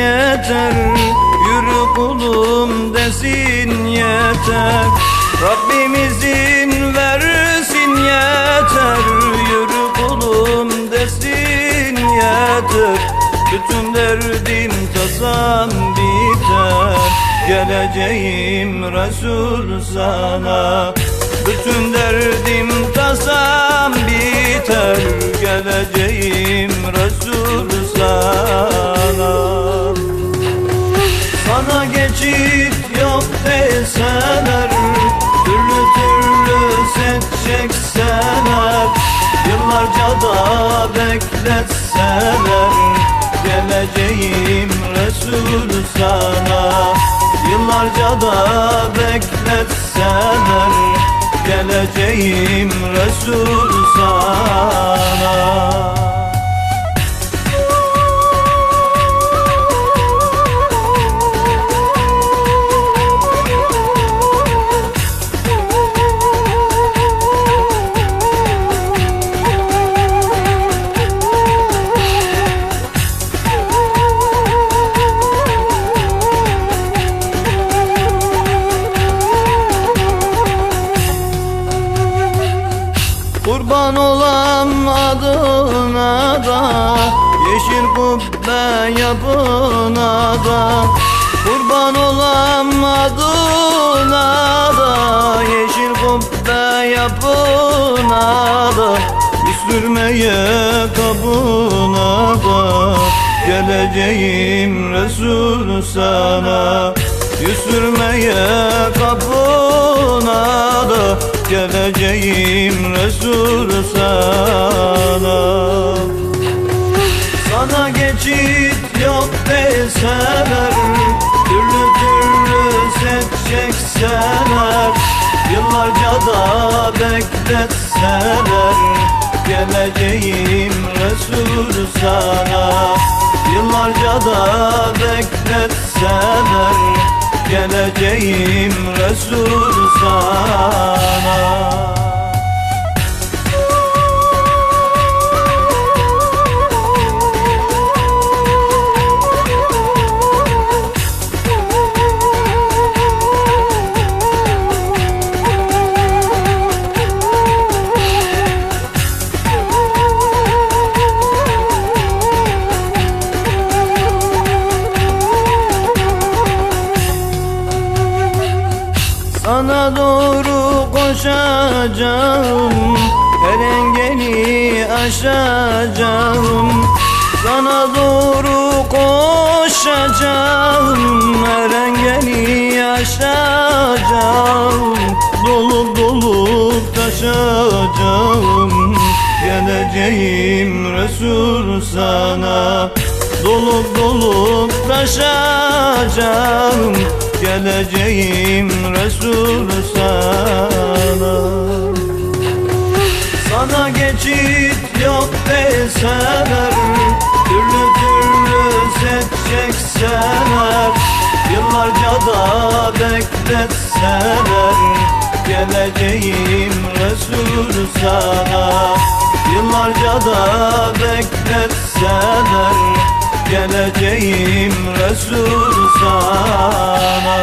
yeter. Yürü kulum desin yeter. Rabbim izin versin yeter. Yürü kulum desin yeter. Bütün derdim tasam biter. Geleceğim Resul sana. Bütün derdim tasam biter bekletseler Geleceğim Resul sana. Yıllarca da bekletseler Geleceğim Resul sana da Yeşil kubbe yapına da Kurban olan adına da Yeşil kubbe yapına da Üstürmeye kabına da Geleceğim Resul sana. Yüzürmeye kapına da Geleceğim Resul sana Sana geçit yok deseler Türlü türlü set çekseler Yıllarca da bekletseler Geleceğim Resul sana. Yıllarca da bekletseler Geleceğim Resul Sana koşacağım Her engeli aşacağım. Sana doğru koşacağım Her engeli aşacağım. Dolup dolup taşacağım Geleceğim Resul sana Dolup dolup taşacağım Geleceğim Resul sana. Sana geçit yok deseler Türlü türlü set çekseler Yıllarca da bekletseler Geleceğim Resul sana. Yıllarca da bekletseler Geleceğim Resul sana